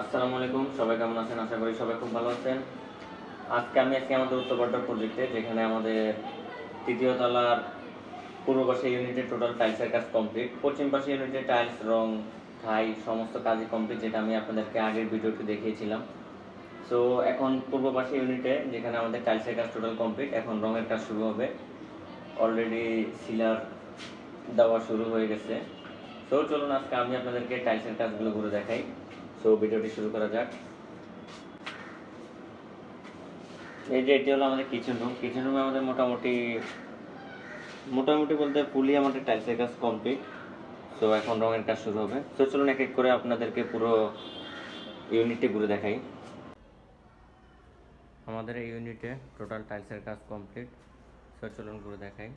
আসসালামু আলাইকুম, সবাই কেমন আছেন? আশা করি সবাই খুব ভালো আছেন। আজকে আমি আজকে আমাদের উত্তরপাড্ডা প্রজেক্টে যেখানে আমাদের তৃতীয় তলার পূর্ব পাশে ইউনিটের টোটাল টাইলসের কাজ কমপ্লিট পশ্চিম পাশে ইউনিটের টাইলস রং ঠাই সমস্ত কাজই কমপ্লিট যেটা আমি আপনাদেরকে আগের ভিডিওতে দেখিয়েছিলাম। সো এখন পূর্ব পাশে ইউনিটে যেখানে আমাদের টাইলসের কাজ টোটাল কমপ্লিট এখন রঙের কাজ শুরু হবে। অলরেডি সিলার দেওয়া শুরু হয়ে গেছে। সো চলুন আজকে আমি আপনাদেরকে টাইলসের কাজগুলো ঘুরে দেখাই। সো ভিডিওটি শুরু করা যাক। এই যে এটি হলো আমাদের কিচেন রুম কিচেন রুমে আমাদের মোটামুটি মোটামুটি বলতে ফুলি আমাদের টাইলসের কাজ কমপ্লিট সো এখন রঙের কাজ শুরু হবে। তো চলুন এক এক করে আপনাদেরকে পুরো ইউনিটটি ঘুরে দেখাই। আমাদের এই ইউনিটে টোটাল টাইলসের কাজ কমপ্লিট সো চলুন ঘুরে দেখাই।